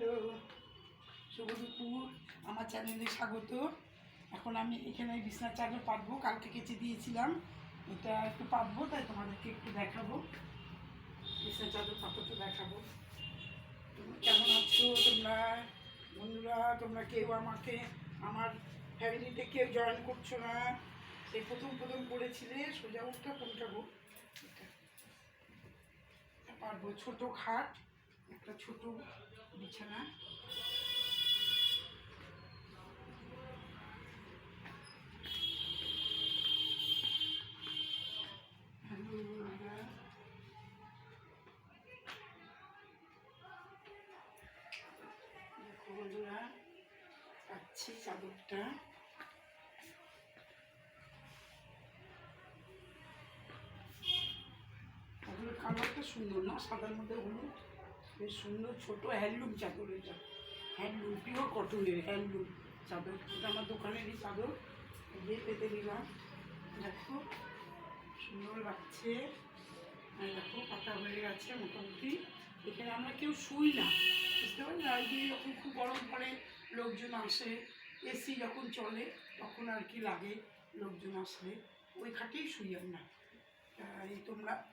Hello, শুভ দুপুর। আমার চ্যানেলে স্বাগত। এখন আমি এখানে বিছনার চাদর পাতবো, কালকে কেচে দিয়েছিলাম। এটা একটু পাতবো, তাই তোমাদেরকে একটু দেখাবো। বিছনার চাদর পাতাতে দেখাবো। কেমন আছো? তোমরা বন্ধুরা, তোমরা কেউ আমাকে, আমার ফ্যামিলিতে কেউ জয়েন করছ না? সেই প্রথম প্রথম করেছিলে, সোজা উঠটা কোনটা গো। পারব, ছোটো খাট, একটা ছোট বিছানা। বন্ধুরা পাচ্ছি চাদরটা। চাদরের কালারটা সুন্দর না? সাদার মধ্যে হলুদ? বেশ সুন্দর ছোট হ্যান্ডলুম চাদর এটা। হ্যান্ডলুম পিওর কটনের হ্যান্ডলুম চাদর। এটা আমার দোকানেরই চাদর। দিয়ে পেতে দিলাম। দেখো, সুন্দর লাগছে। আর দেখো, পাতা হয়ে গেছে মোটামুটি। এখানে আমরা কেউ শুই না। বুঝতে পারলি? আর যখন খুব গরম পড়ে, লোকজন আসে। এসি যখন চলে, তখন আর কি লাগে লোকজন আসলে। ওই খাটেই শুই আমরা। এই তোমরা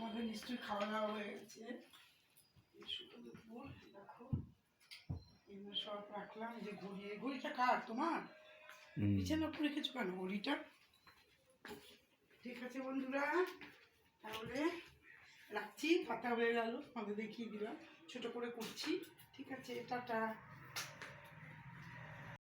তোমাদের নিশ্চয়ই খাওয়া দাওয়া হয়ে গেছে। দেখো। এগুলো সব রাখলাম যে ঘড়ি ঘড়িটা কার? তোমার। বিছানা উপরে রেখেছো কেন? ঘড়িটা? ঠিক আছে বন্ধুরা তাহলে রাখছি পাতা হয়ে গেল আমাদের দেখিয়ে দিলাম। ছোট করে করছি ঠিক আছে টাটা।